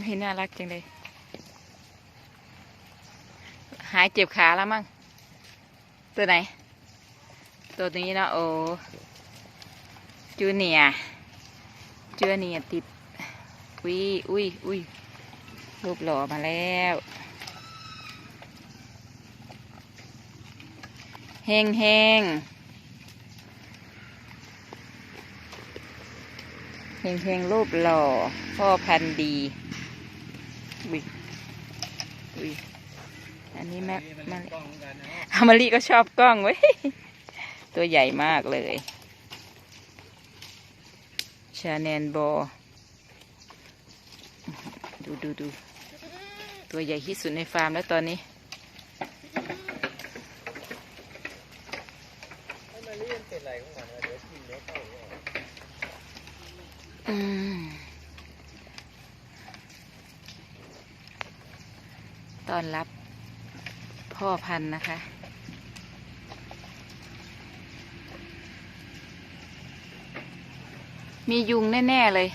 ไม่น่ารักจังเลย หายเจ็บขาแล้วมั้ง ตัวไหน ตัวนี้เนาะโอ้จูเนียจูเนียติด อุ้ยอุ้ยอุ้ยรูปหล่อมาแล้วเฮงเฮงเฮงเฮงรูปหล่อ พ่อพันธุ์ดี อุ้ยอุ้ยอันนี้แม่มากล้องเหมือนกันนะอามารีก็ชอบกล้องเว้ย ตัวใหญ่มากเลยชาแนนโบดูดูดูตัวใหญ่ที่สุดในฟาร์มแล้วตอนนี้ให้มาเรียนเป็นไรของมันวะเดี๋ยวกินเดี๋ยวเข้าเนี่ย อืม ต้อนรับพ่อพันธุ์นะคะ มียุงแน่ ๆ เลย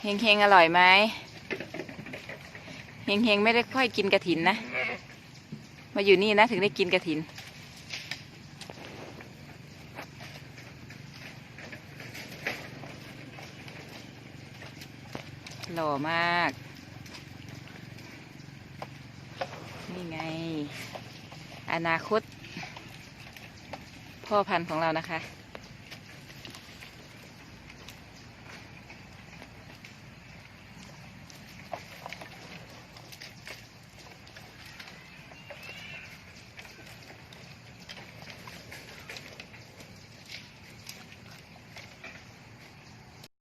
เฮงเฮงๆอร่อยไหมเฮงเฮงๆ ไม่ได้ค่อยกินกระถินนะ มาอยู่นี่นะถึงได้กินกระถิน หล่อมาก นี่ไง อนาคต พ่อพันธุ์ของเรานะคะ